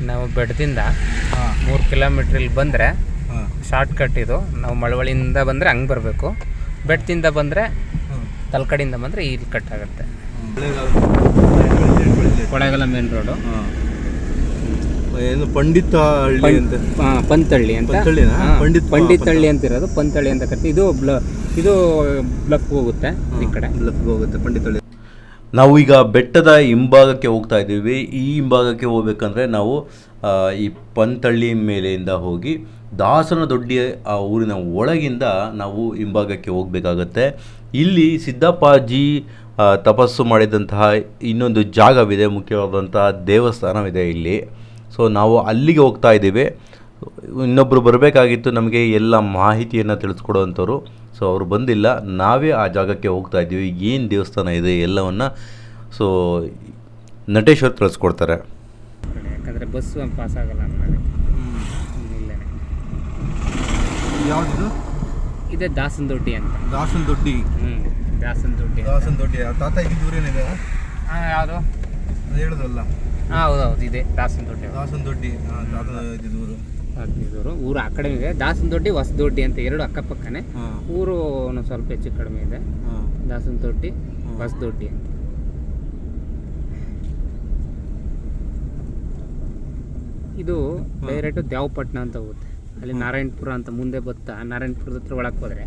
ನಾವು ಬೆಟ್ಟದಿಂದ ಹಾಂ. ಮೂರು ಕಿಲೋಮೀಟ್ರ್ ಇಲ್ಲಿ ಬಂದರೆ ಶಾರ್ಟ್ ಕಟ್ ಇದು. ನಾವು ಮಳವಳ್ಳಿಯಿಂದ ಬಂದರೆ ಹಂಗೆ ಬರಬೇಕು. ಬೆಟ್ಟದಿಂದ ಬಂದರೆ ತಲಕಡಿಯಿಂದ ಬಂದರೆ ಇಲ್ಲಿ ಕಟ್ ಆಗುತ್ತೆ. ಕೊಳಗಲ ಮೇನ್ ರೋಡು ಏನು ಪಂಡಿತ ಹಳ್ಳಿ ಅಂತ? ಪಂತಳ್ಳಿ ಅಂತ. ಪಂಡಿತ್- ಹಳ್ಳಿ ಅಂತ ಇರೋದು ಪಂತಳ್ಳಿ ಅಂತ ಕರಿತೀವಿ. ಇದು ಬ್ಲ ಇದು ಬ್ಲಕ್ ಹೋಗುತ್ತೆ ಈ ಕಡೆ. ಬ್ಲಕ್ ಹೋಗುತ್ತೆ ಪಂಡಿತ ಹಳ್ಳಿ. ನಾವು ಈಗ ಬೆಟ್ಟದ ಹಿಂಭಾಗಕ್ಕೆ ಹೋಗ್ತಾ ಇದ್ದೀವಿ. ಈ ಹಿಂಭಾಗಕ್ಕೆ ಹೋಗ್ಬೇಕಂದ್ರೆ ನಾವು ಈ ಪಂತಳ್ಳಿ ಮೇಲೆಯಿಂದ ಹೋಗಿ ದಾಸನ ದೊಡ್ಡಿ ಆ, ಊರಿನ ಒಳಗಿಂದ ನಾವು ಹಿಂಭಾಗಕ್ಕೆ ಹೋಗಬೇಕಾಗತ್ತೆ. ಇಲ್ಲಿ ಸಿದ್ದಪ್ಪಾಜಿ ತಪಸ್ಸು ಮಾಡಿದಂತಹ ಇನ್ನೊಂದು ಜಾಗವಿದೆ, ಮುಖ್ಯವಾದಂತಹ ದೇವಸ್ಥಾನವಿದೆ ಇಲ್ಲಿ. ಸೊ ನಾವು ಅಲ್ಲಿಗೆ ಹೋಗ್ತಾ ಇದ್ದೀವಿ. ಇನ್ನೊಬ್ಬರು ಬರಬೇಕಾಗಿತ್ತು ನಮಗೆ ಎಲ್ಲ ಮಾಹಿತಿಯನ್ನು ತಿಳಿಸ್ಕೊಡುವಂಥವ್ರು. ಸೊ ಅವರು ಬಂದಿಲ್ಲ. ನಾವೇ ಆ ಜಾಗಕ್ಕೆ ಹೋಗ್ತಾ ಇದ್ದೀವಿ. ಏನು ದೇವಸ್ಥಾನ ಇದೆ ಎಲ್ಲವನ್ನು ಸೊ ನಟೇಶ್ವರ್ ತಿಳಿಸ್ಕೊಡ್ತಾರೆ ಯಾಕಂದರೆ ಬಸ್ ಪಾಸ್ ಆಗಲ್ಲ ಯಾವ್ದು? ಇದೆ ದಾಸನ ದೊಡ್ಡಿ ಅಂತ. ದಾಸನ ದೊಡ್ಡಿ ಹ್ಞೂ ದಾಸನ ದೊಡ್ಡಿ ದಾಸನ ದೊಡ್ಡಿ ಆ ತಾತ ಇದ್ದಿದ್ದು ಊರೇನಿದೆ ಹಾಂ ಯಾವುದು? ಅದು ಹೇಳಿದ್ರಲ್ಲ ಹಾಂ ಹೌದೌದು ಇದೆ. ದಾಸನ ದೊಡ್ಡಿ ದಾಸನ ದೊಡ್ಡಿ ಹಾಂ ಇದ್ದಿದ್ದು ಊರು. ಹದಿನೈದೂರು. ಊರು ಆ ಕಡೆ ಇದೆ. ದಾಸನ ದೊಡ್ಡಿ ಹೊಸ ದೊಡ್ಡಿ ಅಂತ ಎರಡು ಅಕ್ಕಪಕ್ಕನೆ. ಊರು ಒಂದ್ ಸ್ವಲ್ಪ ಹೆಚ್ಚು ಕಡಿಮೆ ಇದೆ. ದಾಸನ ದೊಡ್ಡಿ ಹೊಸ ದೊಡ್ಡಿ ಅಂತ. ಇದು ಡೈರೆಕ್ಟ್ ದೇವಪಟ್ಟಣ ಅಂತ ಹೋಗುತ್ತೆ. ಅಲ್ಲಿ ನಾರಾಯಣಪುರ ಅಂತ ಮುಂದೆ ಬತ್ತಾ ನಾರಾಯಣಪುರದ ಹತ್ರ ಒಳಗೆ ಹೋದ್ರೆ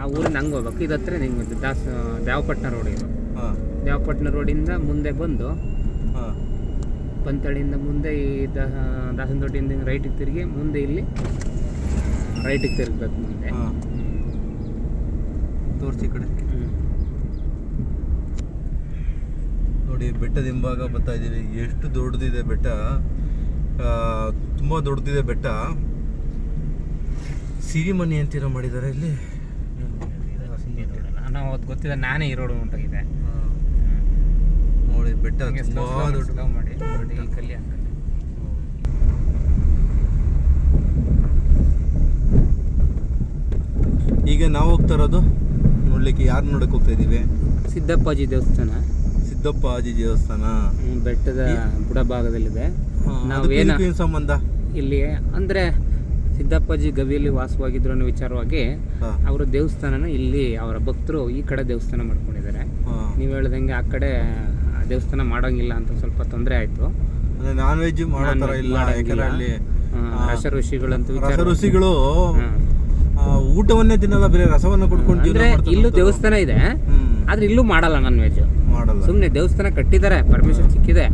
ಆ ಊರಿನ ಹಂಗೆ ಹೋಗ್ಬೇಕು. ಇದು ಹತ್ರ ನಿಂಗೆ ದಾಸ ದೇವಪಟ್ಟಣ ರೋಡ್ ಇದು. ದೇವಪಟ್ಟಣ ರೋಡಿಂದ ಮುಂದೆ ಬಂದು ಹಾಂ ಪಂತಳಿಯಿಂದ ಮುಂದೆ ಈ ದಾಸನ ದೊಡ್ಡಿಯಿಂದ ಹಿಂಗೆ ರೈಟಿಗೆ ತಿರುಗಿ ಮುಂದೆ ಇಲ್ಲಿ ರೈಟಿಗೆ ತಿರುಗಬೇಕು ಮುಂದೆ. ತೋರಿಸಿ ಕಡೆ. ನೋಡಿ ಬೆಟ್ಟದ ಹಿಂಭಾಗ ಬರ್ತಾ ಇದ್ದೀವಿ. ಎಷ್ಟು ದೊಡ್ಡದಿದೆ ಬೆಟ್ಟ? ತುಂಬ ದೊಡ್ಡದಿದೆ ಬೆಟ್ಟ. ಸಿರಿಮನಿ ಅಂತೀರ ಮಾಡಿದ್ದಾರೆ ಇಲ್ಲಿ? ನಾನು ಅವತ್ತು ಗೊತ್ತಿಲ್ಲ ನಾನೇ ಈ ರೋಡ್ ಹೊಂಟೋಗಿದೆ ನೋಡಿ ಬೆಟ್ಟ ಹಂಗೆ slow, ತುಂಬಾ slow, ದೊಡ್ಡ ಮಾಡಿ ಕಲ್ಲಿ ಹಾಕಿ. ಈಗ ನಾವು ಹೋಗ್ತಾ ಇರೋದು ನೋಡ್ಲಿಕ್ಕೆ ಯಾರು ನೋಡಕ್ ಹೋಗ್ತಾ ಇದೀವಿ ಸಿದ್ದಪ್ಪಾಜಿ ದೇವಸ್ಥಾನ. ಸಿದ್ದಪ್ಪಾಜಿ ದೇವಸ್ಥಾನ. ಬೆಟ್ಟದ ಬುಡ ಭಾಗದಲ್ಲಿದೆ. ಸಂಬಂಧ? ಇಲ್ಲಿ ಅಂದ್ರೆ ಸಿದ್ದಪ್ಪಾಜಿ ಗವಿಯಲ್ಲಿ ವಾಸವಾಗಿದ್ರು ಅನ್ನೋ ವಿಚಾರವಾಗಿ ಅವರ ದೇವಸ್ಥಾನನ ಇಲ್ಲಿ ಅವರ ಭಕ್ತರು ಈ ಕಡೆ ದೇವಸ್ಥಾನ ಮಾಡ್ಕೊಂಡಿದ್ದಾರೆ. ನೀವು ಹೇಳ್ದಂಗೆ ಆ ಕಡೆ ದೇವಸ್ಥಾನ ಮಾಡೋಂಗಿಲ್ಲ ಅಂತ ಸ್ವಲ್ಪ ತೊಂದರೆ ಆಯ್ತು. ಅಂದ್ರೆ ನಾನ್ ವೆಜ್ ಮಾಡೋ ಇಲ್ಲ. ಯಾಕಂದ್ರೆ ಅಲ್ಲಿ ರಸ ಋಷಿಗಳಂತೂ ವಿಚಾರ ರಸ ಋಷಿಗಳು. ಊಟವನ್ನೇ ತಿನ್ನಲ್ಲ ಬೇರೆ ರಸವನ್ನ ಕುಡ್ಕೊಂಡು ಇಲ್ಲೂ ದೇವಸ್ಥಾನ ಇದೆ ಆದ್ರೆ ಇಲ್ಲೂ ಮಾಡಲ್ಲ ನಾನ್ ವೆಜ್ ಸುಮ್ಮನೆ ದೇವಸ್ಥಾನ ಕಟ್ಟಿದ್ದಾರೆ ಪರ್ಮಿಷನ್ ಸಿಕ್ಕಿದೆ.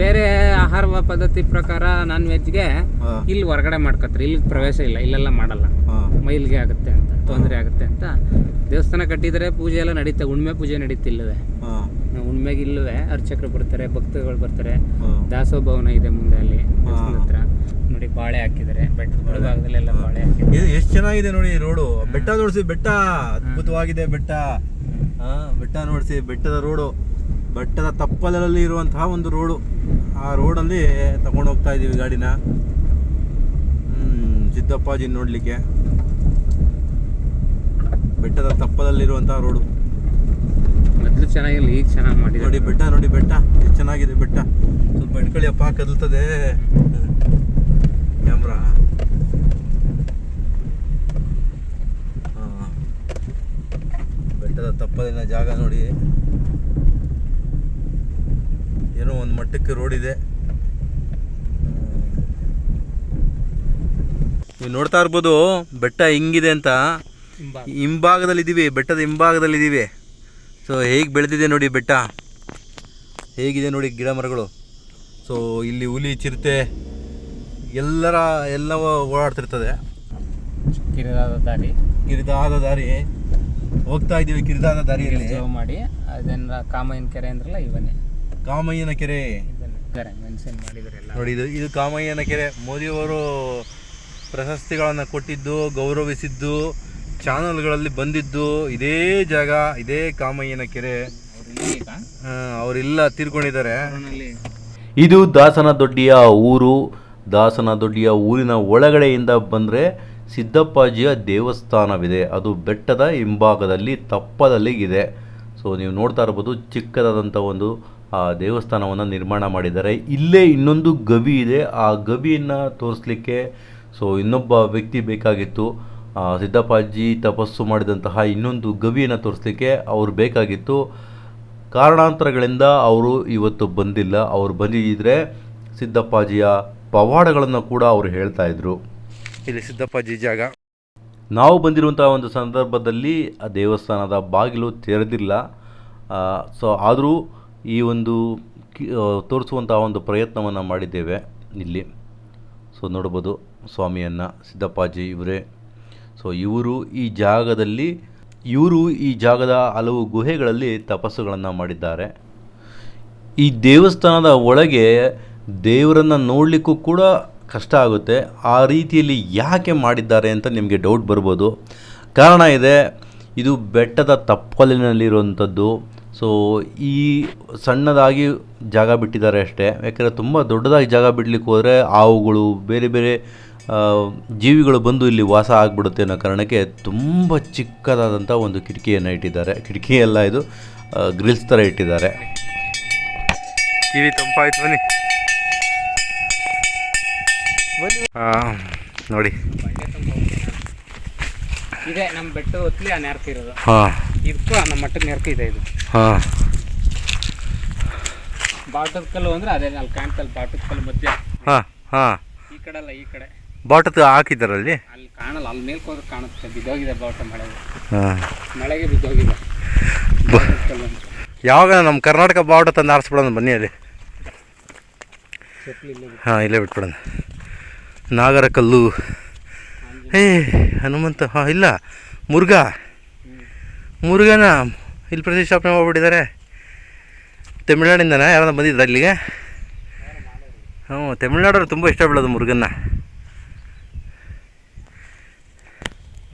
ಬೇರೆ ಆಹಾರ ಪದ್ಧತಿ ಪ್ರಕಾರ ನಾನ್ ವೆಜ್ಗೆ ಇಲ್ಲಿ ಹೊರಗಡೆ ಮಾಡ್ಕತ್ರಿ ಇಲ್ಲಿ ಪ್ರವೇಶ ಇಲ್ಲ ಇಲ್ಲೆಲ್ಲ ಮಾಡಲ್ಲ. ಮೈಲ್ಗೆ ಆಗುತ್ತೆ ಅಂತ ತೊಂದರೆ ಆಗುತ್ತೆ ಅಂತ. ದೇವಸ್ಥಾನ ಕಟ್ಟಿದರೆ ಪೂಜೆ ಎಲ್ಲ ನಡೀತಾ ಉಣ್ಮೆ ಪೂಜೆ ನಡೀತಿಲ್ಲವೆ ಉಣ್ಮೆಗೆ ಇಲ್ಲವೇ ಅರ್ಚಕರು ಬರ್ತಾರೆ ಭಕ್ತಗಳು ಬರ್ತಾರೆ. ದಾಸೋಭವನ ಭವನ ಇದೆ ಮುಂದೆ ಅಲ್ಲಿ ದೇವಸ್ಥಾನದ ಹತ್ರ. ನೋಡಿ ಬಾಳೆ ಹಾಕಿದ್ದಾರೆ. ಬೆಟ್ಟದ ಎಲ್ಲ ಬಾಳೆ ಹಾಕಿದ್ದಾರೆ. ಇದು ಎಷ್ಟು ಚೆನ್ನಾಗಿದೆ ನೋಡಿ ರೋಡು. ಬೆಟ್ಟ ನೋಡಿಸಿ ಬೆಟ್ಟ. ಅದ್ಭುತವಾಗಿದೆ ಬೆಟ್ಟ. ಹಾ ಬೆಟ್ಟ ನೋಡಿಸಿ ಬೆಟ್ಟದ ರೋಡು. ಬೆಟ್ಟದ ತಪ್ಪಲಲ್ಲಿ ಇರುವಂತಹ ಒಂದು ರೋಡು. ಆ ರೋಡಲ್ಲಿ ತಗೊಂಡು ಹೋಗ್ತಾ ಇದೀವಿ ಗಾಡಿನ. ಹ್ಮ್ ಸಿದ್ದಪ್ಪಾಜಿ ನೋಡ್ಲಿಕ್ಕೆ. ಬೆಟ್ಟದ ತಪ್ಪದಲ್ಲಿರುವಂತಹ ರೋಡು. ಮೊದಲು ಚೆನ್ನಾಗಿಲ್ಲ ಈಗ ಚೆನ್ನಾಗಿ ಮಾಡಿ ನೋಡಿ ಬೆಟ್ಟ ನೋಡಿ ಬೆಟ್ಟ. ಎಷ್ಟು ಚೆನ್ನಾಗಿದೆ ಬೆಟ್ಟ. ಸ್ವಲ್ಪ ಇಟ್ಕೊಳ್ಳಿ ಅಪ್ಪ ಕದಲ್ತದೆ. ಕ್ಯಾಮ್ರಾ. ಬೆಟ್ಟದ ತಪ್ಪಲಿನ ಜಾಗ ನೋಡಿ. ಏನೋ ಒಂದು ಮಟ್ಟಕ್ಕೆ ರೋಡ್ ಇದೆ. ನೀವು ನೋಡ್ತಾ ಇರ್ಬೋದು ಬೆಟ್ಟ ಹಿಂಗಿದೆ ಅಂತ. ಹಿಂಭಾಗದಲ್ಲಿ ಹಿಂಭಾಗದಲ್ಲಿದ್ದೀವಿ ಬೆಟ್ಟದ ಹಿಂಭಾಗದಲ್ಲಿದ್ದೀವಿ. ಸೊ ಹೇಗೆ ಬೆಳೆದಿದೆ ನೋಡಿ ಬೆಟ್ಟ? ಹೇಗಿದೆ ನೋಡಿ ಗಿಡ ಮರಗಳು? ಸೊ ಇಲ್ಲಿ ಹುಲಿ ಚಿರತೆ ಎಲ್ಲರ ಎಲ್ಲವೂ ಓಡಾಡ್ತಿರ್ತದೆ. ಕಿರಿದಾದ ದಾರಿ. ಕಿರಿದಾದ ದಾರಿ. ಹೋಗ್ತಾ ಇದ್ದೀವಿ ಕಿರಿದಾದ ದಾರಿಯಲ್ಲಿ. ಮಾಡಿ ಅದನ್ನ ಕಾಮಯ್ಯನ ಕೆರೆ ಅಂದ್ರಲ್ಲ ಇವನ್ನೇ ಕಾಮಯ್ಯನ ಕೆರೆ. ಮೆನ್ಷನ್ ಮಾಡಿದರೆ ಎಲ್ಲ. ನೋಡಿ ಇದು ಇದು ಕಾಮಯ್ಯನ ಕೆರೆ. ಮೋದಿಯವರು ಪ್ರಶಸ್ತಿಗಳನ್ನು ಕೊಟ್ಟಿದ್ದು ಗೌರವಿಸಿದ್ದು. ಚಾನಲ್ಗಳಲ್ಲಿ ಬಂದಿದ್ದು ಇದೇ ಜಾಗ, ಇದೇ ಕಾಮಯ್ಯನ ಕೆರೆ. ಅವರೆಲ್ಲ ತೀರ್ಕೊಂಡಿದ್ದಾರೆ. ಇದು ದಾಸನ ದೊಡ್ಡಿಯ ಊರು. ದಾಸನ ದೊಡ್ಡಿಯ ಊರಿನ ಒಳಗಡೆಯಿಂದ ಬಂದರೆ ಸಿದ್ದಪ್ಪಾಜಿಯ ದೇವಸ್ಥಾನವಿದೆ. ಅದು ಬೆಟ್ಟದ ಹಿಂಭಾಗದಲ್ಲಿ ತಪ್ಪದಲ್ಲಿ ಇದೆ ಸೊ ನೀವು ನೋಡ್ತಾ ಇರ್ಬೋದು ಚಿಕ್ಕದಾದಂಥ ಒಂದು, ಆ, ದೇವಸ್ಥಾನವನ್ನು ನಿರ್ಮಾಣ ಮಾಡಿದ್ದಾರೆ. ಇಲ್ಲೇ ಇನ್ನೊಂದು ಗವಿ ಇದೆ. ಆ ಗವಿಯನ್ನು ತೋರಿಸ್ಲಿಕ್ಕೆ ಸೊ ಇನ್ನೊಬ್ಬ ವ್ಯಕ್ತಿ ಬೇಕಾಗಿತ್ತು. ಸಿದ್ದಪ್ಪಾಜಿ ತಪಸ್ಸು ಮಾಡಿದಂತಹ ಇನ್ನೊಂದು ಗವಿಯನ್ನು ತೋರಿಸ್ಲಿಕ್ಕೆ ಅವ್ರು ಬೇಕಾಗಿತ್ತು. ಕಾರಣಾಂತರಗಳಿಂದ ಅವರು ಇವತ್ತು ಬಂದಿಲ್ಲ. ಅವರು ಬಂದಿದ್ದರೆ ಸಿದ್ದಪ್ಪಾಜಿಯ ಪವಾಡಗಳನ್ನು ಕೂಡ ಅವರು ಹೇಳ್ತಾ ಇದ್ರು. ಇಲ್ಲಿ ಸಿದ್ದಪ್ಪಾಜಿ ಜಾಗ. ನಾವು ಬಂದಿರುವಂಥ ಒಂದು ಸಂದರ್ಭದಲ್ಲಿ ಆ ದೇವಸ್ಥಾನದ ಬಾಗಿಲು ತೆರೆದಿಲ್ಲ. ಸೊ ಆದರೂ ಈ ಒಂದು ತೋರಿಸುವಂಥ ಒಂದು ಪ್ರಯತ್ನವನ್ನು ಮಾಡಿದ್ದೇವೆ ಇಲ್ಲಿ. ಸೊ ನೋಡ್ಬೋದು ಸ್ವಾಮಿಯನ್ನು ಸಿದ್ದಪ್ಪಾಜಿ ಇವರೇ ಸೊ ಇವರು ಈ ಜಾಗದಲ್ಲಿ, ಇವರು ಈ ಜಾಗದ ಹಲವು ಗುಹೆಗಳಲ್ಲಿ ತಪಸ್ಸುಗಳನ್ನು ಮಾಡಿದ್ದಾರೆ. ಈ ದೇವಸ್ಥಾನದ ಒಳಗೆ ದೇವರನ್ನು ನೋಡಲಿಕ್ಕೂ ಕೂಡ ಕಷ್ಟ ಆಗುತ್ತೆ. ಆ ರೀತಿಯಲ್ಲಿ ಯಾಕೆ ಮಾಡಿದ್ದಾರೆ ಅಂತ ನಿಮಗೆ ಡೌಟ್ ಬರ್ಬೋದು. ಕಾರಣ ಇದೆ, ಇದು ಬೆಟ್ಟದ ತಪ್ಪಲಿನಲ್ಲಿರುವಂಥದ್ದು ಸೊ ಈ ಸಣ್ಣದಾಗಿ ಜಾಗ ಬಿಟ್ಟಿದ್ದಾರೆ ಅಷ್ಟೇ. ಯಾಕೆಂದರೆ ತುಂಬ ದೊಡ್ಡದಾಗಿ ಜಾಗ ಬಿಡಲಿಕ್ಕೆ ಹೋದರೆ ಹಾವುಗಳು ಬೇರೆ ಬೇರೆ ಜೀವಿಗಳು ಬಂದು ಇಲ್ಲಿ ವಾಸ ಆಗಿಬಿಡುತ್ತೆ ಅನ್ನೋ ಕಾರಣಕ್ಕೆ ತುಂಬ ಚಿಕ್ಕದಾದಂಥ ಒಂದು ಕಿಟಕಿಯನ್ನು ಇಟ್ಟಿದ್ದಾರೆ. ಕಿಟಕಿಯೆಲ್ಲ ಇದು ಗ್ರಿಲ್ಸ್ ಥರ ಇಟ್ಟಿದ್ದಾರೆ. ಕಿವಿ ತಂಪಾಯ್ತು ಬನ್ನಿ. ಹಾಂ ನೋಡಿ. ಇದೆ ನಮ್ಮ ಬೆಟ್ಟದ ಹೊತ್ತಲಿ ಆ ನೆರಕು ಇರೋದು. ಹಾಂ. ಇದಕ್ಕೂ ನಮ್ಮ ಮಟ್ಟದ ನೆರಕು ಇದೆ ಇದು. ಹಾಂ. ಬಾಟದ ಕಲ್ಲು ಅಂದ್ರೆ ಅದೇ ಅಲ್ಲಿ ಕಾಣ್ತಲ್ಲ ಬಾಟದ ಕಲ್ಲು ಮಧ್ಯ. ಹಾಂ ಹಾಂ. ಈ ಕಡೆ ಅಲ್ಲ ಈ ಕಡೆ. ಬಾಟತ್ ಹಾಕಿದ್ದಾರಲ್ಲಿ? ಅಲ್ಲಿ ಕಾಣಲ್ಲ ಅಲ್ಲಿ ಮೇಲ್ಕ್ ಹೋದ್ರೆ ಕಾಣುತ್ತೆ ಬಿದ್ದೋಗಿದೆ ಬಾಟ ಮಳೆಗೆ ಹಾಂ. ಮಳೆಗೆ ಬಿದ್ದೋಗಿದೆ. ಯಾವಾಗ ನಮ್ಮ ಕರ್ನಾಟಕ ಬಾವುಟ ತಂದು ಆರಿಸ್ಬಿಡೋಣ ಬನ್ನಿ ಅಲ್ಲಿ. ಹಾ ಇಲ್ಲೇ ಬಿಟ್ಬಿಡೋಣ. ನಾಗರ ಕಲ್ಲು ಏ ಹನುಮಂತ ಹಾಂ ಇಲ್ಲ ಮುರುಘಾ. ಮುರುಘನ ಇಲ್ಲಿ ಪ್ರತಿಷ್ಠಾಪನೆ ಹೋಗ್ಬಿಟ್ಟಿದ್ದಾರೆ ತಮಿಳ್ನಾಡಿಂದನಾ? ಯಾರನ್ನ ಬಂದಿದ್ದಾರೆ ಇಲ್ಲಿಗೆ? ಹ್ಞೂ ತಮಿಳ್ನಾಡವ್ರು ತುಂಬ ಇಷ್ಟ ಬೀಳೋದು ಮುರುಗನ್ನ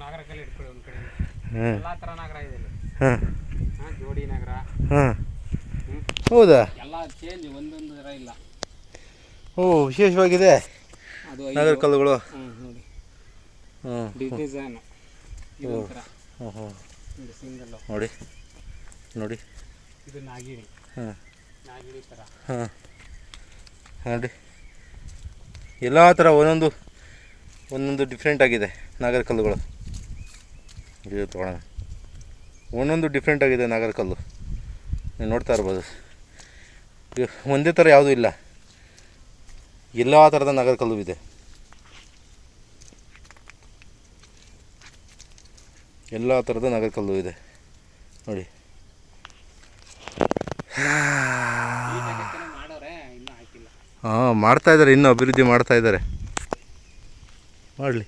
ನಾಗರ ಕಲ್ಲು ಇಟ್ಕೊಳ್ಳಿ ಒಂದು ಕಡೆ ಹ್ಞೂ ಎಲ್ಲ ಥರ ನಾಗರ ಇದೆ ಇಲ್ಲಿ. ಹಾಂ ಹಾ, ಜೋಡಿ ನಾಗರ. ಹಾಂ ಹ್ಮ್. ಹೌದಾ? ಎಲ್ಲ ಚೇಂಜ್ ಒಂದೊಂದು ಥರ ಇಲ್ಲ. ಓ ವಿಶೇಷವಾಗಿದೆ. ಅದು ನಾಗರ ಕಲ್ಲುಗಳು. ನೋಡಿ. ಹ್ಞೂ ಡಿಸೈನ್ ಇದೊಂಥರ ಹ್ಞೂ ಹ್ಞೂ ಇದು ಸಿಂಗಲ್ಲು ನೋಡಿ ನೋಡಿ. ಇದು ನಾಗಿರಿ ಹಾಂ ನಾಗಿರಿ ಥರ ಹಾಂ ನೋಡಿ. ಎಲ್ಲ ಥರ ಒಂದೊಂದು ಒಂದೊಂದು ಡಿಫ್ರೆಂಟ್ ಆಗಿದೆ ನಾಗರ ಕಲ್ಲುಗಳು. ಇದು ತೊಗೊಳೋಣ ಒಂದೊಂದು ಡಿಫ್ರೆಂಟ್ ಆಗಿದೆ ನಾಗರಕಲ್ಲು. ನೀವು ನೋಡ್ತಾ ಇರ್ಬೋದು. ಒಂದೇ ಥರ ಯಾವುದೂ ಇಲ್ಲ. ಎಲ್ಲ ಥರದ ನಾಗರಕಲ್ಲು ಇದೆ. ಎಲ್ಲ ಥರದ ನಾಗರಕಲ್ಲು ಇದೆ. ನೋಡಿ. ಹಾಂ ಮಾಡ್ತಾ ಇದ್ದಾರೆ ಇನ್ನೂ ಅಭಿವೃದ್ಧಿ ಮಾಡ್ತಾ ಇದ್ದಾರೆ. ಮಾಡಲಿ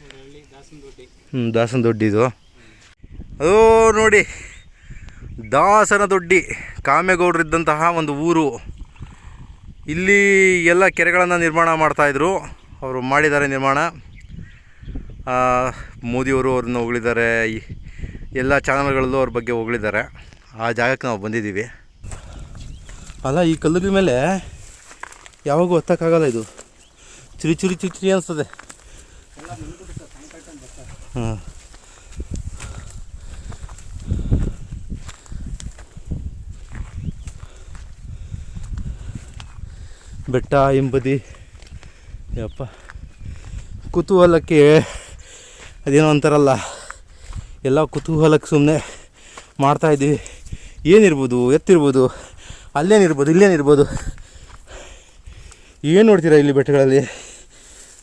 ನೋಡಿ ಹಳ್ಳಿ ದಾಸನ ದೊಡ್ಡಿ ಹ್ಞೂ ದಾಸನ ದೊಡ್ಡಿ ಇದು. ಅದು ನೋಡಿ, ದಾಸನ ದೊಡ್ಡಿ ಕಾಮೇಗೌಡರಿದ್ದಂತಹ ಒಂದು ಊರು. ಇಲ್ಲಿ ಎಲ್ಲ ಕೆರೆಗಳನ್ನು ನಿರ್ಮಾಣ ಮಾಡ್ತಾಯಿದ್ರು ಅವರು ಮಾಡಿದ್ದಾರೆ ನಿರ್ಮಾಣ. ಮೋದಿಯವರು ಅವ್ರನ್ನ ಹೊಗಳಿದ್ದಾರೆ. ಎಲ್ಲ ಚಾನಲ್ಗಳಲ್ಲೂ ಅವ್ರ ಬಗ್ಗೆ ಹೊಗಳಿದ್ದಾರೆ. ಆ ಜಾಗಕ್ಕೆ ನಾವು ಬಂದಿದ್ದೀವಿ. ಅಲ್ಲ, ಈ ಕಲ್ಲುಗಳ ಮೇಲೆ ಯಾವಾಗೂ ಹತ್ತಕ್ಕಾಗಲ್ಲ ಇದು. ಚಿರಿ ಚಿರಿ ಚಿರಿ ಚಿರಿ ಅನಿಸ್ತದೆ. ಹಾಂ ಬೆಟ್ಟ ಹಿಂಬದಿ, ಯಪ್ಪ. ಕುತೂಹಲಕ್ಕೆ ಅದೇನೋ ಅಂತಾರಲ್ಲ, ಎಲ್ಲ ಕುತೂಹಲಕ್ಕೆ ಸುಮ್ಮನೆ ಮಾಡ್ತಾಯಿದ್ದೀವಿ ಏನಿರ್ಬೋದು, ಎತ್ತಿರ್ಬೋದು, ಅಲ್ಲೇನಿರ್ಬೋದು, ಇಲ್ಲೇನಿರ್ಬೋದು. ಏನು ನೋಡ್ತೀರಾ ಇಲ್ಲಿ ಬೆಟ್ಟಗಳಲ್ಲಿ?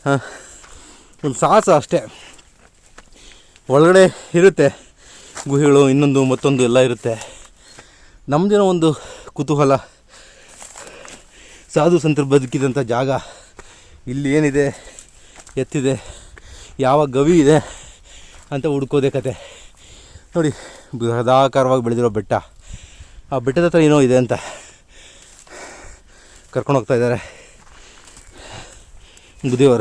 ಹಾಂ, ಒಂದು ಸಾಹಸ ಅಷ್ಟೇ. ಒಳಗಡೆ ಇರುತ್ತೆ ಗುಹೆಗಳು, ಇನ್ನೊಂದು ಮತ್ತೊಂದು ಎಲ್ಲ ಇರುತ್ತೆ. ನಮ್ಮದೇನೋ ಒಂದು ಕುತೂಹಲ. ಸಾಧು ಸಂತರು ಬದುಕಿದಂಥ ಜಾಗ. ಇಲ್ಲಿ ಏನಿದೆ? ಎತ್ತಿದೆ. ಯಾವ ಗವಿ ಇದೆ ಅಂತ ಹುಡ್ಕೋದೆ ಕತೆ. ನೋಡಿ, ಬೃಹದಾಕಾರವಾಗಿ ಬೆಳೆದಿರೋ ಬೆಟ್ಟ. ಆ ಬೆಟ್ಟದ ಹತ್ರ ಏನೋ ಇದೆ ಅಂತ ಕರ್ಕೊಂಡು ಹೋಗ್ತಾ ಇದ್ದಾರೆ. ಬುದಿಯವರ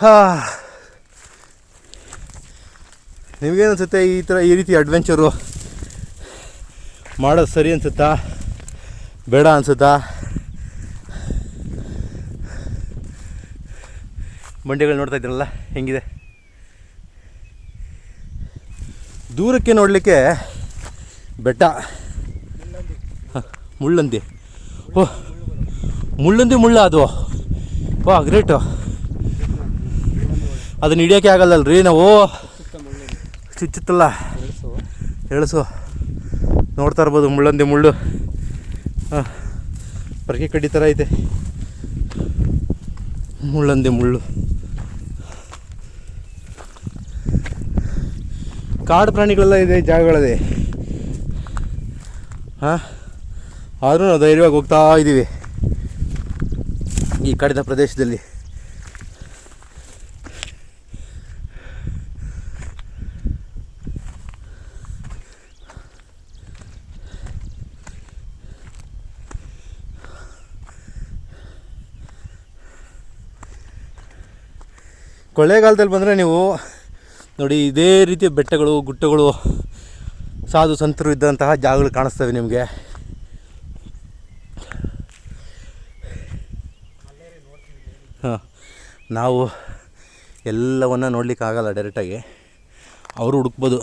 ಹಾ ನಿಮಗೇನನ್ಸುತ್ತೆ ಈ ಥರ ಈ ರೀತಿ ಅಡ್ವೆಂಚರು ಮಾಡೋದು ಸರಿ ಅನ್ಸುತ್ತಾ ಬೇಡ ಅನಿಸುತ್ತಾ ಬಂಡೆಗಳು ನೋಡ್ತಾ ಇದ್ದೀರಲ್ಲ ಹೆಂಗಿದೆ ದೂರಕ್ಕೆ ನೋಡಲಿಕ್ಕೆ ಬೆಟ್ಟ ಮುಳ್ಳಂದಿ ಓ ಮುಳ್ಳಂದಿ ಮುಳ್ಳ ಅದು ಓಹ್ ಗ್ರೇಟು ಅದನ್ನ ಹಿಡಿಯೋಕ್ಕೆ ಆಗಲ್ಲಲ್ರಿ ನಾವು? ಚುಚ್ಚುತ್ತಲ್ಲ. ಎಳಸು. ನೋಡ್ತಾ ಇರ್ಬೋದು ಮುಳ್ಳಂದಿ ಮುಳ್ಳು. ಹಾಂ. ಕಡ್ಡಿ ಥರ ಐತೆ. ಮುಳ್ಳಂದಿ ಮುಳ್ಳು. ಕಾಡು ಪ್ರಾಣಿಗಳೆಲ್ಲ ಇದೆ ಜಾಗಗಳಿದೆ ಹಾಂ? ಆದರೂ ನಾವು ಧೈರ್ಯವಾಗಿ ಹೋಗ್ತಾ ಇದ್ದೀವಿ ಈ ಕಡಿದ ಪ್ರದೇಶದಲ್ಲಿ. ಕೊಳ್ಳೇಗಾಲದಲ್ಲಿ ಬಂದರೆ ನೀವು ನೋಡಿ ಇದೇ ರೀತಿಯ ಬೆಟ್ಟಗಳು ಗುಟ್ಟಗಳು ಸಾಧು ಸಂತರು ಇದ್ದಂತಹ ಜಾಗಗಳು ಕಾಣಿಸ್ತವೆ ನಿಮಗೆ. ಹಾಂ. ನಾವು ಎಲ್ಲವನ್ನು ನೋಡಲಿಕ್ಕಾಗಲ್ಲ ಡೈರೆಕ್ಟಾಗಿ ಅವರು ಹುಡುಕ್ಬೋದು.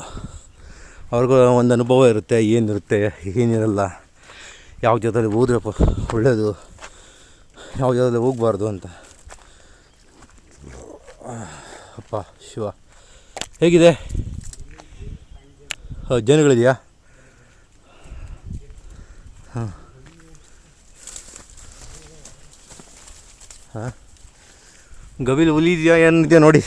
ಅವ್ರಿಗೂ ಒಂದು ಅನುಭವ ಇರುತ್ತೆ, ಏನಿರುತ್ತೆ, ಏನಿರಲ್ಲ. ಯಾವ ಜಾಗದಲ್ಲಿ ಹೋದ್ರೆ ಒಳ್ಳೆಯದು ಯಾವ ಜಾಗದಲ್ಲಿ ಹೋಗಬಾರ್ದು ಅಂತ. ಅಪ್ಪ ಶಿವ. ಹೇಗಿದೆ? ಜನಗಳಿದೆಯಾ? ಹಾಂ. ಹಾಂ. ಗವಿಲ್ ಹುಲಿ ಇದೆಯಾ ಏನಿದೆಯಾ ನೋಡಿ.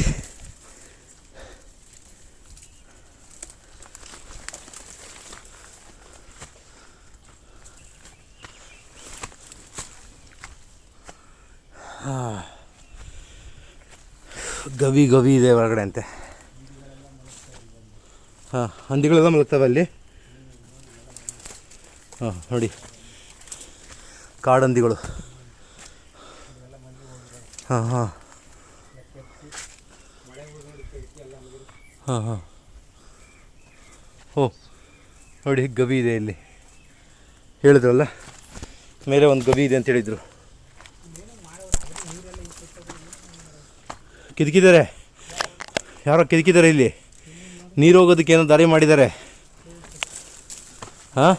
ಗವಿ ಗವಿ ಇದೆ ಒಳಗಡೆ ಅಂತೆ. ಹಾಂ, ಹಂದಿಗಳೆಲ್ಲ ಮಲಗ್ತವೆ ಅಲ್ಲಿ? ಹಾಂ, ನೋಡಿ. ಕಾಡಂದಿಗಳು. ಹಾಂ ಹಾಂ. ಹಾಂ ಹಾಂ. ಓ, ನೋಡಿ ಗವಿ ಇದೆ ಇಲ್ಲಿ. ಹೇಳಿದ್ರಲ್ಲ ಮೇಲೆ ಒಂದು ಗವಿ ಇದೆ ಅಂತ ಹೇಳಿದರು. ಕಿದ್ಕಿದ್ದಾರೆ ಯಾರೋ ಕಿದ್ಕಿದ್ದಾರೆ ಇಲ್ಲಿ? ನೀರು ಹೋಗೋದಕ್ಕೆ ಏನೋ ದಾರಿ ಮಾಡಿದ್ದಾರೆ. ಹಾಂ?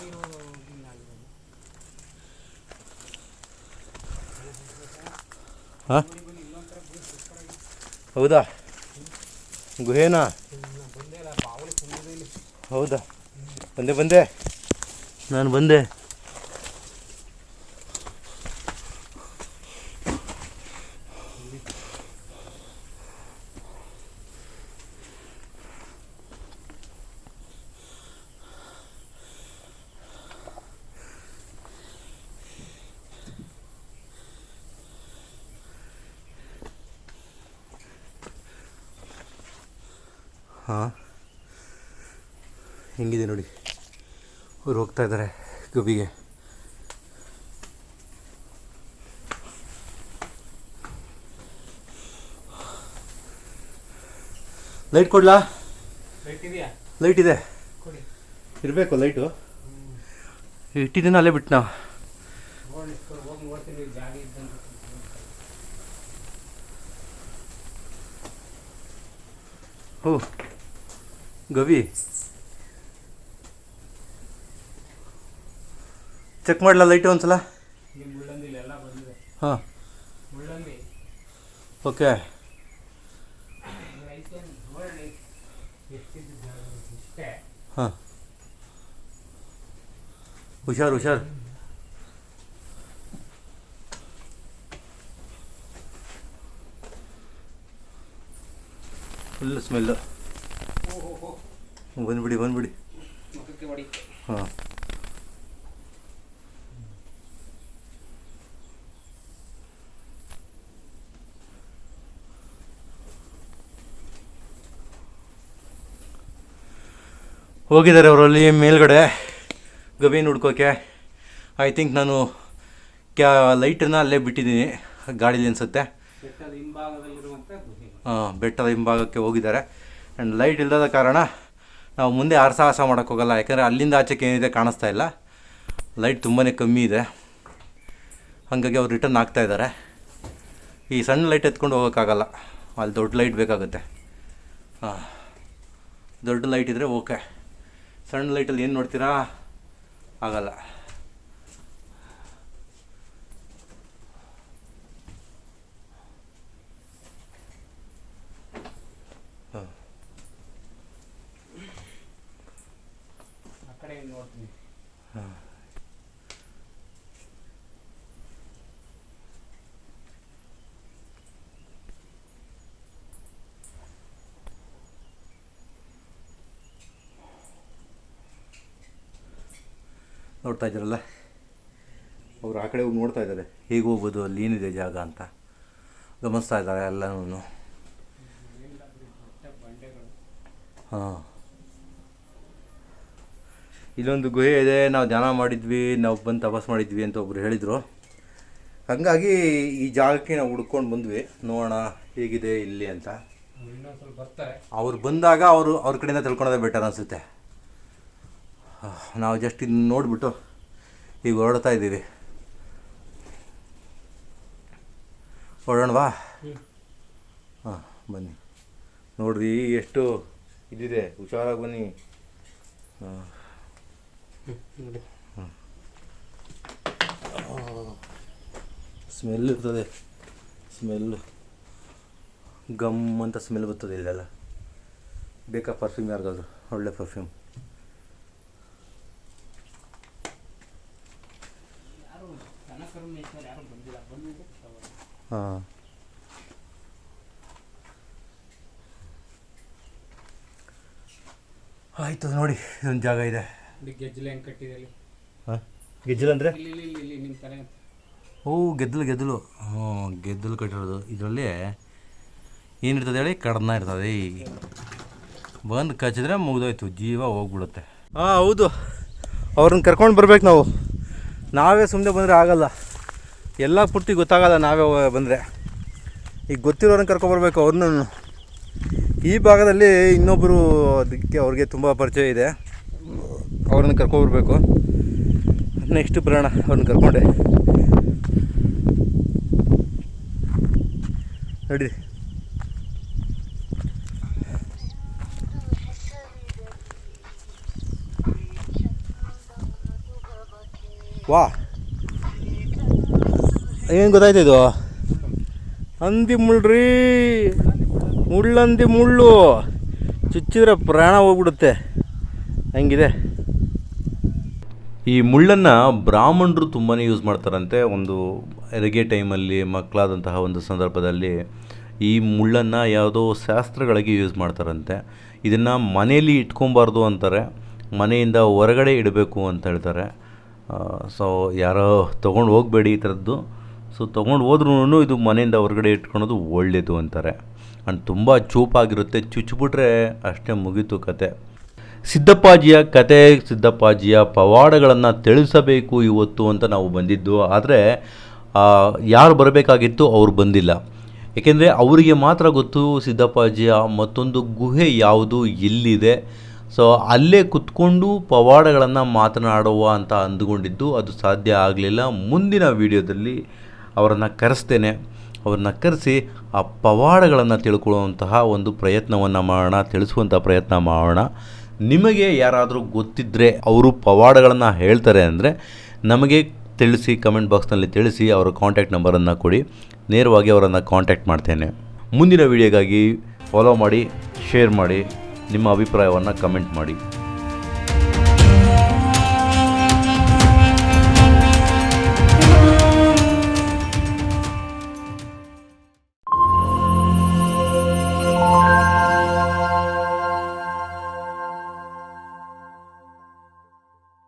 ಹಾಂ? ಹೌದಾ? ಗುಹೇನಾ? ಹೌದಾ? ಬಂದೆ ಬಂದೆ. ನಾನು ಬಂದೆ ಹಾಂ ಹೆಂಗಿದೆ ನೋಡಿ. ಅವ್ರು ಹೋಗ್ತಾ ಇದ್ದಾರೆ ಗಬಿಗೆ ಲೈಟ್ ಕೊಡ್ಲಾ? ಇದೆಯಾ? ಲೈಟ್ ಇದೆ. ಕೊಡಿ. ಇರಬೇಕು ಲೈಟು ಇಟ್ಟಿದ್ದೀನ ಅಲ್ಲೇ ಬಿಟ್ಟು ನಾವು. ಓ ಗವಿ. ಚೆಕ್ ಮಾಡಲ ಲೈಟು ಒಂದ್ಸಲ? ಹಾಂ. ಓಕೆ ಹಾಂ. ಹುಷಾರು ಹುಷಾರು. ಫುಲ್ ಸ್ಮೆಲ್ಲು ಬಂದ್ಬಿಡಿ ಬಂದ್ಬಿಡಿ. ಹಾಂ. ಹೋಗಿದ್ದಾರೆ ಅವರಲ್ಲಿ ಮೇಲ್ಗಡೆ ಗವಿನ ಹುಡ್ಕೋಕೆ. ಐ ಥಿಂಕ್ ನಾನು ಕ್ಯಾ ಲೈಟನ್ನು ಅಲ್ಲೇ ಬಿಟ್ಟಿದ್ದೀನಿ ಗಾಡೀಲಿ ಅನಿಸುತ್ತೆ. ಹಾಂ ಬೆಟ್ಟದ ಹಿಂಭಾಗಕ್ಕೆ ಹೋಗಿದ್ದಾರೆ. ಆ್ಯಂಡ್ ಲೈಟ್ ಇಲ್ಲದ ಕಾರಣ ನಾವು ಮುಂದೆ ಆರು ಸಾಹಸ ಮಾಡೋಕ್ಕೋಗಲ್ಲ ಯಾಕಂದರೆ ಅಲ್ಲಿಂದ ಆಚೆಗೆ ಏನಿದೆ ಕಾಣಿಸ್ತಾ ಇಲ್ಲ. ಲೈಟ್ ತುಂಬಾ ಕಮ್ಮಿ ಇದೆ. ಹಾಗಾಗಿ ಅವ್ರು ರಿಟರ್ನ್ ಆಗ್ತಾ ಇದ್ದಾರೆ. ಈ ಸಣ್ಣ ಲೈಟ್ ಎತ್ಕೊಂಡು ಹೋಗೋಕ್ಕಾಗಲ್ಲ ಅಲ್ಲಿ ದೊಡ್ಡ ಲೈಟ್ ಬೇಕಾಗುತ್ತೆ. ಹಾಂ ದೊಡ್ಡ ಲೈಟ್ ಇದ್ದರೆ ಓಕೆ ಸಣ್ಣ ಲೈಟಲ್ಲಿ ಏನು ನೋಡ್ತೀರಾ? ಆಗಲ್ಲ ಆ ಕಡೆ ನೋಡ್ತೀನಿ ನೋಡ್ತಾ ಇದ್ದಾರಲ್ಲ? ಅವರು ಆ ಕಡೆ ಹೋಗಿ ನೋಡ್ತಾ ಇದ್ದಾರೆ. ಹೇಗೆ ಹೋಗ್ಬೋದು ಅಲ್ಲಿ ಏನಿದೆ ಜಾಗ ಅಂತ? ಗಮನಿಸ್ತಾ ಇದ್ದಾರೆ ಎಲ್ಲನೂ ಹಾಂ. ಇಲ್ಲೊಂದು ಗುಹೆ ಇದೆ ನಾವು ಧ್ಯಾನ ಮಾಡಿದ್ವಿ ನಾವು ಬಂದು ತಪಾಸ್ ಮಾಡಿದ್ವಿ ಅಂತ ಒಬ್ರು ಹೇಳಿದರು. ಹಾಗಾಗಿ ಈ ಜಾಗಕ್ಕೆ ನಾವು ಹುಡ್ಕೊಂಡು ಬಂದ್ವಿ. ನೋಡೋಣ ಹೇಗಿದೆ ಇಲ್ಲಿ ಅಂತ. ಇನ್ನೊಂದು ಸ್ವಲ್ಪ ಬರ್ತಾರೆ. ಅವ್ರು ಬಂದಾಗ ಅವರು ಅವ್ರ ಕಡೆಯಿಂದ ತಿಳ್ಕೊಳೋದೇ ಬೆಟರ್ ಅನಿಸುತ್ತೆ. ನಾವು ಜಸ್ಟ್ ಇದನ್ನ ನೋಡಿಬಿಟ್ಟು ಈಗ ಹೊರಡ್ತಾ ಇದ್ದೀವಿ. ಹೊರಡೋಣವಾ ಹಾಂ ಬನ್ನಿ. ನೋಡ್ರಿ ಎಷ್ಟು ಇದಿದೆ. ಹುಷಾರಾಗಿ ಬನ್ನಿ. ಹಾಂ. ಸ್ಮೆಲ್ ಇರ್ತದೆ. ಸ್ಮೆಲ್. ಗಮ್ ಅಂತ ಸ್ಮೆಲ್ ಬರ್ತದೆ ಇಲ್ಲೆಲ್ಲ. ಬೇಕಾ ಪರ್ಫ್ಯೂಮ್ ಯಾರಿಗಾದ್ರು? ಒಳ್ಳೆ ಪರ್ಫ್ಯೂಮ್ ಯಾರು ದನಕರ್ಮೇಶ್ವರ ಯಾರು ಬಂದಿಲ್ಲ ಬಂದಿದ್ದು ಹಾಂ ಆಯಿತು ನೋಡಿ ಇದೊಂದು ಜಾಗ ಇದೆ. ಇಲ್ಲಿ ಗೆಜ್ಜಲೆ ಹೆಂಗೆ ಕಟ್ಟಿದೆ ಅಲ್ಲಿ ಹಾಂ? ಗೆಜ್ಜಲು ಅಂದರೆ? ಇಲ್ಲಿ ಇಲ್ಲಿ ಇಲ್ಲಿ ಇಲ್ಲಿ ನಿಮ್ಮ ತಲೆ ಓ ಗೆದ್ದಲು ಗೆದ್ದಲು. ಹ್ಞೂ ಗೆದ್ದಲು ಕಟ್ಟಿರೋದು. ಇದರಲ್ಲಿ ಏನಿರ್ತದೆ ಹೇಳಿ? ಕಡನ ಇರ್ತದೆ. ಬಂದು ಕಚ್ಚಿದ್ರೆ ಮುಗಿದೋಯ್ತು. ಜೀವ ಹೋಗ್ಬಿಡುತ್ತೆ. ಹಾಂ ಹೌದು. ಅವ್ರನ್ನ ಕರ್ಕೊಂಡು ಬರ್ಬೇಕು ನಾವು. ನಾವೇ ಸುಮ್ಮನೆ ಬಂದರೆ ಆಗಲ್ಲ. ಎಲ್ಲ ಪೂರ್ತಿ ಗೊತ್ತಾಗಲ್ಲ ನಾವೇ ಬಂದರೆ. ಈಗ ಗೊತ್ತಿರೋರನ್ನ ಬರಬೇಕು ಅವ್ರನ್ನ ಈ ಭಾಗದಲ್ಲಿ ಇನ್ನೊಬ್ಬರು ಅದಕ್ಕೆ ಅವ್ರಿಗೆ ತುಂಬ ಪರಿಚಯ ಇದೆ. ಅವ್ರನ್ನ ಕರ್ಕೊಬರ್ಬೇಕು ನೆಕ್ಸ್ಟ್ ಬರೋಣ, ಅವ್ರನ್ನ ಕರ್ಕೊಂಡೆ. ನೋಡಿ. ವಾ. ಏನು ಗೊತ್ತಾಯ್ತು ಇದು? ಅಂದಿ ಮುಳ್ಳ್ರಿ ಮುಳ್ಳಂದಿ ಮುಳ್ಳು. ಚುಚ್ಚಿದ್ರೆ ಪ್ರಾಣ ಹೋಗ್ಬಿಡುತ್ತೆ. ಹಂಗಿದೆ. ಈ ಮುಳ್ಳನ್ನು ಬ್ರಾಹ್ಮಣರು ತುಂಬಾ ಯೂಸ್ ಮಾಡ್ತಾರಂತೆ. ಒಂದು ಹೆರಿಗೆ ಟೈಮಲ್ಲಿ ಮಕ್ಕಳಾದಂತಹ ಒಂದು ಸಂದರ್ಭದಲ್ಲಿ ಈ ಮುಳ್ಳನ್ನು ಯಾವುದೋ ಶಾಸ್ತ್ರಗಳಿಗೆ ಯೂಸ್ ಮಾಡ್ತಾರಂತೆ. ಇದನ್ನು ಮನೆಯಲ್ಲಿ ಇಟ್ಕೊಬಾರ್ದು ಅಂತಾರೆ. ಮನೆಯಿಂದ ಹೊರಗಡೆ ಇಡಬೇಕು ಅಂತ ಹೇಳ್ತಾರೆ. ಸೊ ಯಾರೋ ತೊಗೊಂಡು ಹೋಗಬೇಡಿ ಈ ಥರದ್ದು ಸೊ ತೊಗೊಂಡು ಹೋದ್ರೂ ಇದು ಮನೆಯಿಂದ ಹೊರಗಡೆ ಇಟ್ಕೊಳೋದು ಒಳ್ಳೆಯದು ಅಂತಾರೆ. ಆ್ಯಂಡ್ ತುಂಬ ಚೂಪಾಗಿರುತ್ತೆ. ಚುಚ್ಚಿಬಿಟ್ರೆ ಅಷ್ಟೇ ಮುಗೀತು ಕತೆ. ಸಿದ್ದಪ್ಪಾಜಿಯ ಕತೆ, ಸಿದ್ದಪ್ಪಾಜಿಯ ಪವಾಡಗಳನ್ನು ತಿಳಿಸಬೇಕು ಇವತ್ತು ಅಂತ ನಾವು ಬಂದಿದ್ದು. ಆದರೆ ಯಾರು ಬರಬೇಕಾಗಿತ್ತು ಅವ್ರು ಬಂದಿಲ್ಲ. ಏಕೆಂದರೆ ಅವರಿಗೆ ಮಾತ್ರ ಗೊತ್ತು ಸಿದ್ದಪ್ಪಾಜಿಯ ಮತ್ತೊಂದು ಗುಹೆ ಯಾವುದು, ಎಲ್ಲಿದೆ? ಸೊ ಅಲ್ಲೇ ಕುತ್ಕೊಂಡು ಪವಾಡಗಳನ್ನು ಮಾತನಾಡುವ ಅಂತ ಅಂದುಕೊಂಡಿದ್ದು. ಅದು ಸಾಧ್ಯ ಆಗಲಿಲ್ಲ. ಮುಂದಿನ ವಿಡಿಯೋದಲ್ಲಿ ಅವರನ್ನು ಕರೆಸ್ತೇನೆ. ಅವ್ರನ್ನ ಕರೆಸಿ ಆ ಪವಾಡಗಳನ್ನು ತಿಳ್ಕೊಳ್ಳುವಂತಹ ಒಂದು ಪ್ರಯತ್ನವನ್ನು ಮಾಡೋಣ ತಿಳಿಸುವಂಥ ಪ್ರಯತ್ನ ಮಾಡೋಣ. ನಿಮಗೆ ಯಾರಾದರೂ ಗೊತ್ತಿದ್ದರೆ ಅವರು ಪವಾಡಗಳನ್ನು ಹೇಳ್ತಾರೆ ಅಂದರೆ ನಮಗೆ ತಿಳಿಸಿ ಕಮೆಂಟ್ ಬಾಕ್ಸ್ನಲ್ಲಿ ತಿಳಿಸಿ ಅವರ ಕಾಂಟ್ಯಾಕ್ಟ್ ನಂಬರನ್ನು ಕೊಡಿ. ನೇರವಾಗಿ ಅವರನ್ನು ಕಾಂಟ್ಯಾಕ್ಟ್ ಮಾಡ್ತೇನೆ. ಮುಂದಿನ ವಿಡಿಯೋಗಾಗಿ ಫಾಲೋ ಮಾಡಿ ಶೇರ್ ಮಾಡಿ, ನಿಮ್ಮ ಅಭಿಪ್ರಾಯವನ್ನು ಕಮೆಂಟ್ ಮಾಡಿ.